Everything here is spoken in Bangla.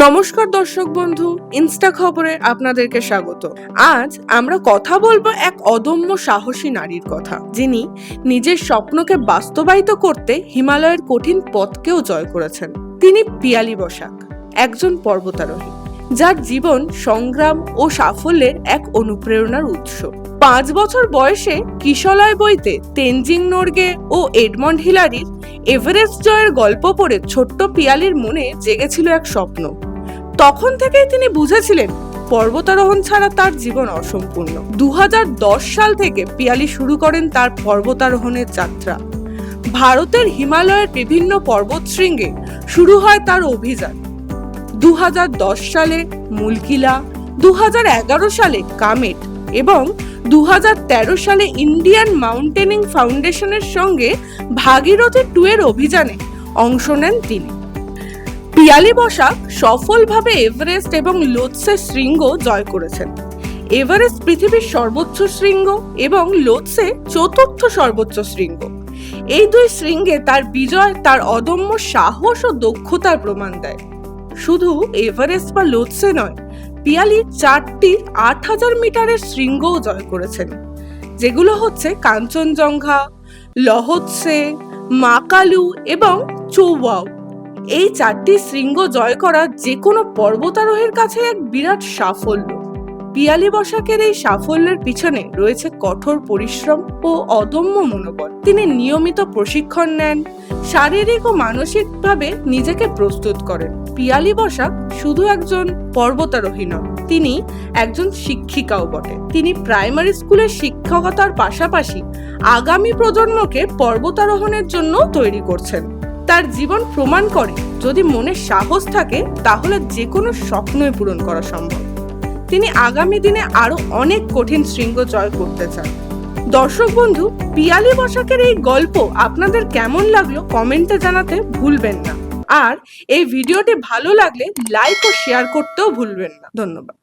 নমস্কার দর্শক বন্ধু, ইনস্টা খবরে আপনাদেরকে স্বাগত। আজ আমরা কথা বলব এক অদম্য সাহসী নারীর কথা, যিনি নিজের স্বপ্নকে বাস্তবায়িত করতে হিমালয়ের কঠিন পথকেও জয় করেছেন। তিনি পিয়ালি বসাক, একজন পর্বতারোহী, যার জীবন সংগ্রাম ও সাফল্যের এক অনুপ্রেরণার উৎস। পাঁচ বছর বয়সে কিশলয় বইতে তেনজিং নোরগে ও এডমন্ড হিলারির এভারেস্ট জয়ের গল্প পড়ে ছোট্ট পিয়ালির মনে জেগেছিল এক স্বপ্ন। তখন থেকেই তিনি বুঝেছিলেন, পর্বতারোহণ ছাড়া তার জীবন অসম্পূর্ণ। দু হাজার দশ সাল থেকে পিয়ালি শুরু করেন তার পর্বতারোহণের যাত্রা। ভারতের হিমালয়ের বিভিন্ন পর্বতশৃঙ্গে শুরু হয় তার অভিযান। দু হাজার দশ সালে মুলকিলা দু হাজার এগারো সালে কামেট এবং দুহাজার তেরো সালে ইন্ডিয়ান মাউন্টেনিং ফাউন্ডেশনের সঙ্গে ভাগীরথী টু এর অভিযানে অংশ নেন তিনি। পিয়ালি বসাক সফলভাবে এভারেস্ট এবং লোৎসে শৃঙ্গ জয় করেছেন। এভারেস্ট পৃথিবীর সর্বোচ্চ শৃঙ্গ এবং লোৎসে চতুর্থ সর্বোচ্চ শৃঙ্গ। এই দুই শৃঙ্গে তার বিজয়, তার অদম্য সাহস ও দক্ষতার প্রমাণ দেয়। শুধু এভারেস্ট বা লোৎসে নয় পিয়ালি চারটি আট হাজার মিটারের শৃঙ্গও জয় করেছেন। যেগুলো হচ্ছে কাঞ্চনজঙ্ঘা, লহৎসে, মাকালু এবং চৌওয়াও এই চারটি শৃঙ্গ জয় করা যে কোনো পর্বতারোহীর কাছে এক বিরাট সাফল্য। পিয়ালি বসাকের এই সাফল্যের পিছনে রয়েছে কঠোর পরিশ্রম ও অদম্য মনোবল। তিনি নিয়মিত প্রশিক্ষণ নেন, শারীরিক ও মানসিকভাবে নিজেকে প্রস্তুত করেন। পিয়ালি বসাক শুধু একজন পর্বতারোহী নন, তিনি একজন শিক্ষিকাও বটে। তিনি প্রাইমারি স্কুলের শিক্ষকতার পাশাপাশি আগামী প্রজন্মকে পর্বতারোহণের জন্য তৈরি করছেন। তার জীবন প্রমাণ করে, যদি মনে সাহস থাকে, তাহলে যে কোনো স্বপ্নই পূরণ করা সম্ভব। তিনি আগামী দিনে আরও অনেক কঠিন শৃঙ্গ জয় করতে চান। দর্শক বন্ধু, পিয়ালি বসাকের এই গল্প আপনাদের কেমন লাগল কমেন্টে জানাতে ভুলবেন না। আর এই ভিডিওটি ভালো লাগলে লাইক ও শেয়ার করতেও ভুলবেন না। ধন্যবাদ।